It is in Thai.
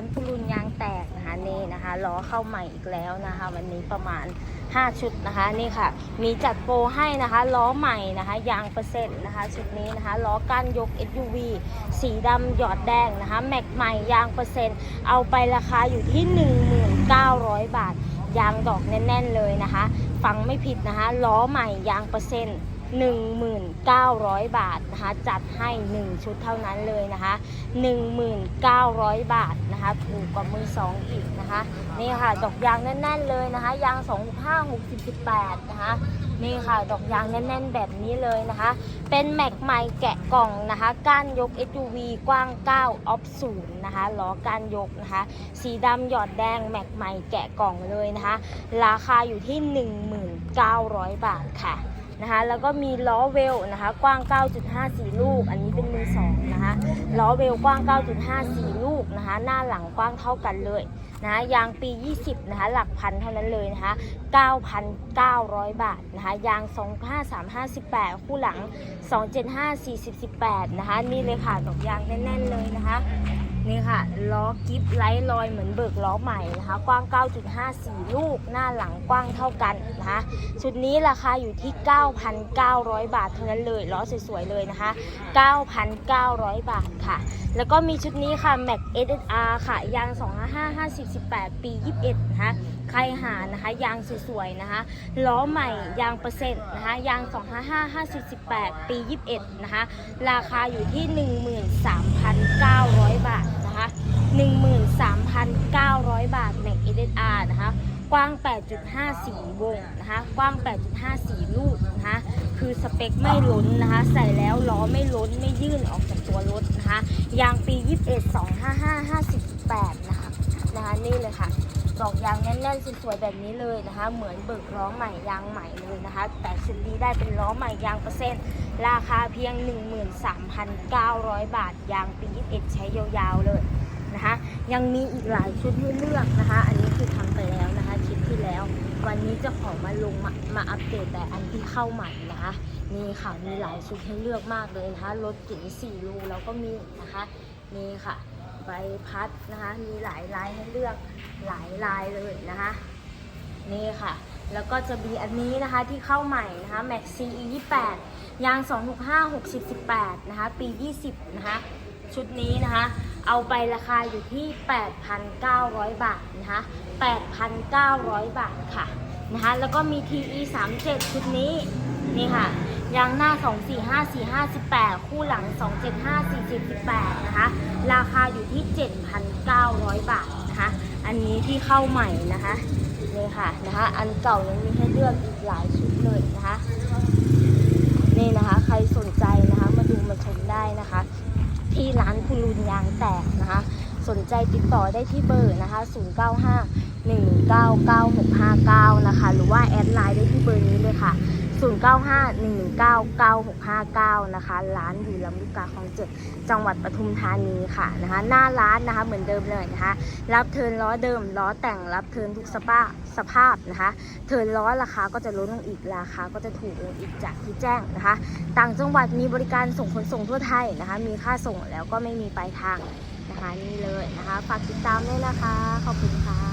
านพุรุนยางแตกนะคะนี่นะคะล้อเข้าใหม่อีกแล้วนะคะ วันนี้ประมาณ 5 ชุดนะคะนี่ค่ะ มีจัดโปรให้นะคะล้อใหม่นะคะยางเปอร์เซ็นต์นะคะชุดนี้นะคะล้อก้านยก SUV สีดำหยอดแดงนะคะแม็กใหม่ยางเปอร์เซ็นต์เอาไปราคาอยู่ที่ 1900 บาท ยางดอกแน่น ๆ เลยนะคะ ฟังไม่ผิดนะคะล้อใหม่ยางเปอร์เซ็นต์ 1,900 บาทนะคะ จัดให้ 1 ชุดเท่านั้นเลยนะคะ 1,900 บาทนะคะถูกกว่ามือสองอีกนะคะ นี่ค่ะ ดอกยางแน่นๆเลยนะคะ ยาง 25 60 18 นะคะ นี่ค่ะ ดอกยางแน่นๆแบบนี้เลยนะคะ เป็นแม็กใหม่แกะกล่องนะคะ ก้านยก SUV กว้าง 9 ออฟศูนย์นะคะล้อก้านยกนะคะ สีดำหยอดแดงแม็กใหม่แกะกล่องเลยนะคะ ราคาอยู่ที่ 1,900 บาทค่ะ นะคะ แล้วก็มีล้อเวลนะคะ กว้าง 9.54 ลูก อันนี้เป็นมือสองนะคะ ล้อเวลกว้าง 9.54 ลูกนะคะ หน้าหลังกว้างเท่ากันเลยนะะยางปี 20 นะคะ หลักพันเท่านั้นเลยนะคะ 9,900 บาทนะคะ ยาง 25358 คู่หลัง 2754018 นะคะ นี่เลยค่ะดอกยางแน่นๆเลยนะคะนี่ค่ะล้อกิฟไลท์ลอยเหมือนเบิกล้อใหม่นะคะ กว้าง 9.54 ลูก หน้าหลังกว้างเท่ากันนะคะชุดนี้ราคาอยู่ที่ 9,900 บาทเท่านั้นเลยล้อสวยๆเลยนะคะ 9,900 บาทค่ะ แล้วก็มีชุดนี้ค่ะ Mac SSR ค่ะ ยาง 255 50 18ปี 21 นะคะ ใครหานะคะ ยางสวยๆนะคะล้อใหม่ยางเปอร์เซ็นต์นะคะยาง 255 5 18ปี 21 นะคะ ราคาอยู่ที่ 13,900 บาทนะคะ13,900 บาท Mac SSR นะคะ กว้าง 8.54 วงนะคะ กว้าง 8.54 ลูกนะคะ คือสเปคไม่ล้นนะคะ ใส่แล้วล้อไม่ล้นไม่ยื่นออกจากตัวรถนะคะ ยางปี 21 255 58 นะคะ นะคะนี่เลยค่ะดอกยางแน่นๆสวยๆแบบนี้เลยนะคะ เหมือนเบิกล้อใหม่ยางใหม่เลยนะคะ แต่ชุดนี้ได้เป็นล้อใหม่ยางเปอร์เซ็นต์ ราคาเพียง 13,900 บาท ยางปี 21 ใช้ยาวๆเลยนะคะ ยังมีอีกหลายชุดให้เลือกนะคะ อันนี้คือทำไปแล้วนะคะคลิปที่แล้ว วันนี้จะขอมาลงมามาอัปเดตแต่อันที่เข้าใหม่นะคะนี่ค่ะมีหลายชุดให้เลือกมากเลยนะคะรถเก๋ง4รูแล้วก็มีนะคะนี่ค่ะใบพัดนะคะมีหลายลายให้เลือกหลายลายเลยนะคะนี่ค่ะ แล้วก็จะมีอันนี้นะคะที่เข้าใหม่นะคะ Max CE 28ยาง 265 60 18 นะคะ ปี 20 นะคะ ชุดนี้นะคะ เอาไปราคาอยู่ที่ 8,900 บาทนะคะ 8,900 บาทค่ะนะคะ แล้วก็มี TE 37 ชุดนี้ นี่ค่ะ ยางหน้า 245 45 18คู่หลัง 275 40 18 นะคะ ราคาอยู่ที่ 7,900 บาทนะคะ อันนี้ที่เข้าใหม่นะคะ เลยค่ะนะคะ อันเก่ายังมีให้เลือกอีกหลายชุดเลยนะคะ นี่นะคะ ใครสนใจนะคะ มาดูมาชมได้นะคะ ที่ร้านคุณลุนยางแตกนะคะ สนใจติดต่อได้ที่เบอร์นะคะ 095 199นะคะ หรือว่าแอดไลน์ได้ที่เบอร์นี้เลยค่ะ 095 119 9659 นะคะ ร้านอยู่ลำลูกกาคลองเจ็ดจังหวัดปทุมธานีค่ะนะคะ หน้าร้านนะคะเหมือนเดิมเลยนะคะ รับเทิร์นล้อเดิมล้อแต่งรับเทิร์นทุกสภาพสภาพนะคะ เทิร์นล้อราคาก็จะลดลงอีกราคาก็จะถูกลงอีกจากที่แจ้งนะคะ ต่างจังหวัดมีบริการส่งขนส่งทั่วไทยนะคะ มีค่าส่งแล้วก็ไม่มีปลายทางนะคะนี่เลยนะคะ ฝากติดตามด้วยนะคะ ขอบคุณค่ะ